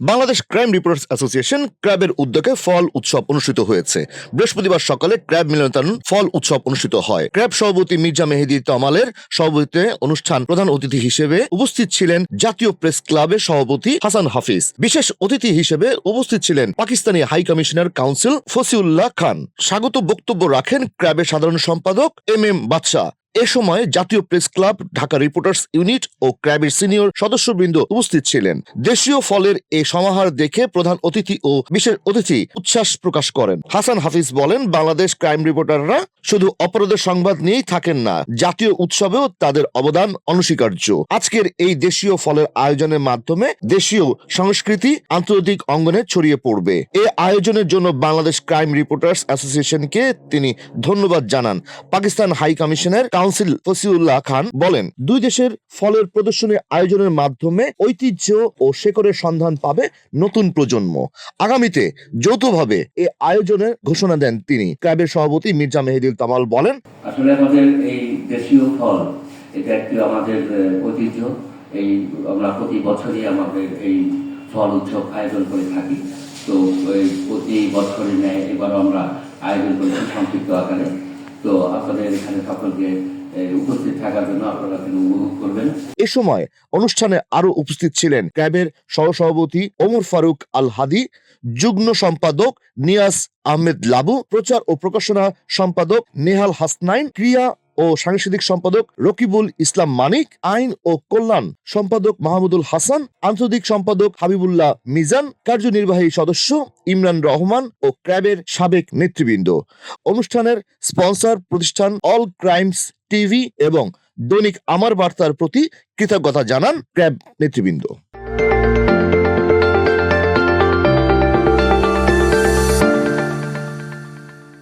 Bangladesh crime reporters association ক্র্যাবের উদ্যোগে ফল উৎসব অনুষ্ঠিত হয়েছে। বৃহস্পতিবার সকালে ক্র্যাব মিলনায়তন ফল উৎসব অনুষ্ঠিত হয়। ক্র্যাব সভাপতি মির্জা মেহেদি তমালের সভাপতিতে অনুষ্ঠান প্রধান অতিথি হিসেবে উপস্থিত ছিলেন জাতীয় প্রেস ক্লাবের সভাপতি হাসান হাফিজ। বিশেষ অতিথি হিসেবে উপস্থিত ছিলেন Pakistani high commissioner council Fasiullah Khan. স্বাগত বক্তব্য রাখেন ক্র্যাবের সাধারণ সম্পাদক এম এম বাদশাহ। এ সময় জাতীয় press club, Dhaka reporters unit ও ক্র্যাবের সিনিয়র সদস্যবৃন্দ উপস্থিত ছিলেন। দেশীয় ফলের এই সমাহার দেখে প্রধান অতিথি ও বিশেষ অতিথি উচ্ছ্বাস প্রকাশ করেন। হাসান হাফিজ বলেন, বাংলাদেশ ক্রাইম রিপোর্টাররা শুধু অপরাধের সংবাদ নিয়েই থাকেন না, জাতীয় উৎসবেও তাদের অবদান অনস্বীকার্য। আজকের এই দেশীয় ফলের আয়োজনের মাধ্যমে দেশীয় সংস্কৃতি আন্তর্জাতিক অঙ্গনে ছড়িয়ে পড়বে। এ আয়োজনের জন্য বাংলাদেশ ক্রাইম রিপোর্টার্স অ্যাসোসিয়েশনকে তিনি ধন্যবাদ জানান। পাকিস্তান হাই কমিশনের কাউন্সিল ফসিউল্লাহ খান বলেন, দুই দেশের ফলের প্রদর্শনী আয়োজনের মাধ্যমে ঐতিহ্য ও শেকড়ের সন্ধান পাবে নতুন প্রজন্ম। আগামীতে যৌথভাবে এই আয়োজনের ঘোষণা দেন তিনি। ক্যাবের সভাপতি মির্জা মেহেদুল তামাল বলেন, আসলে আমাদের এই দেশীয় ফল, এটা একটি আমাদের ঐতিহ্য। এই আমরা প্রতি বছরই আমাদের এই ফল উৎসব আয়োজন করে থাকি। তো প্রতি বছরের ন্যায় এবারও আমরা আয়োজন করেছি সংক্ষিপ্ত আকারে। তো আপনাদের এখানে সকলকে, এ সময় অনুষ্ঠানে আরও উপস্থিত ছিলেন ক্যাবের সহসভাপতি ওমর ফারুক আল হাদি যুগ্ম সম্পাদক নিয়াস আহমেদ লাবু, প্রচার ও প্রকাশনা সম্পাদক নেহাল হাসনাইন, ক্রিয়া ও সাংস্কৃতিক সম্পাদক রকিবুল ইসলাম মানিক, আইন ও কল্যাণ সম্পাদক মাহমুদুল হাসান, আন্তর্জাতিক সম্পাদক হাবিবুল্লাহ মিজান, কার্যনির্বাহী সদস্য ইমরান রহমান ও ক্র্যাবের সাবেক নেতৃবৃন্দ। অনুষ্ঠানের স্পন্সর প্রতিষ্ঠান অল ক্রাইমস টিভি এবং দৈনিক আমার বার্তার প্রতি কৃতজ্ঞতা জানান ক্র্যাব নেতৃবৃন্দ।